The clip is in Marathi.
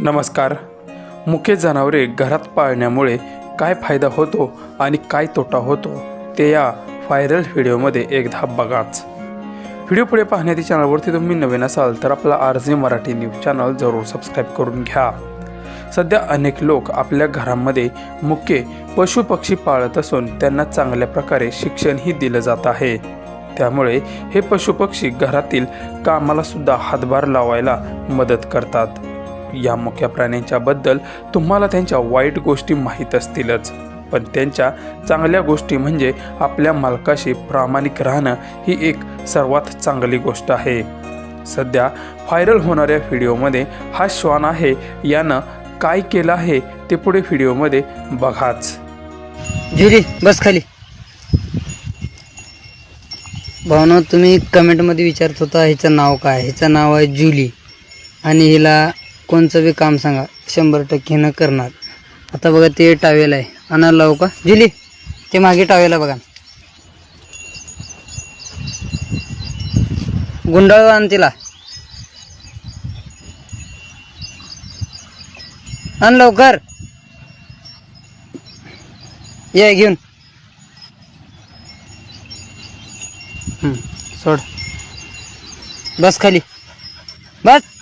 नमस्कार. मुख्य जनावरे घरात पाळण्यामुळे काय फायदा होतो आणि काय तोटा होतो ते या व्हायरल व्हिडिओमध्ये एकदा बघाच. व्हिडिओ पुढे पाहण्याच्या चॅनलवरती तुम्ही नवीन असाल तर आपला R J Marathi news channel जरूर सबस्क्राईब करून घ्या. सध्या अनेक लोक आपल्या घरामध्ये मुख्य पशुपक्षी पाळत असून त्यांना चांगल्या प्रकारे शिक्षणही दिलं जात आहे. त्यामुळे हे पशुपक्षी घरातील कामालासुद्धा हातभार लावायला मदत करतात. या मुख्या प्राण्यांच्याबद्दल तुम्हाला त्यांच्या वाईट गोष्टी माहीत असतीलच. पण त्यांच्या चांगल्या गोष्टी म्हणजे आपल्या मालकाशी प्रामाणिक राहणं ही एक सर्वात चांगली गोष्ट आहे. सध्या व्हायरल होणाऱ्या व्हिडिओमध्ये हा श्वान आहे यानं काय केलं आहे ते पुढे व्हिडिओमध्ये बघाच. जिरी बस खाली. भावना तुम्ही कमेंटमध्ये विचारत होता हिचं नाव काय? हिचं नाव आहे जुली. आणि हिला कोणचं बी काम सांगा शंभर टक्के न करणार. आता बघा ते टावेल आहे. आणायला लावू का? जिली ते मागे टावेल बघा. गुंडाळ आण तिला. आण लवकर. ये घेऊन. सोड. बस खाली. बस.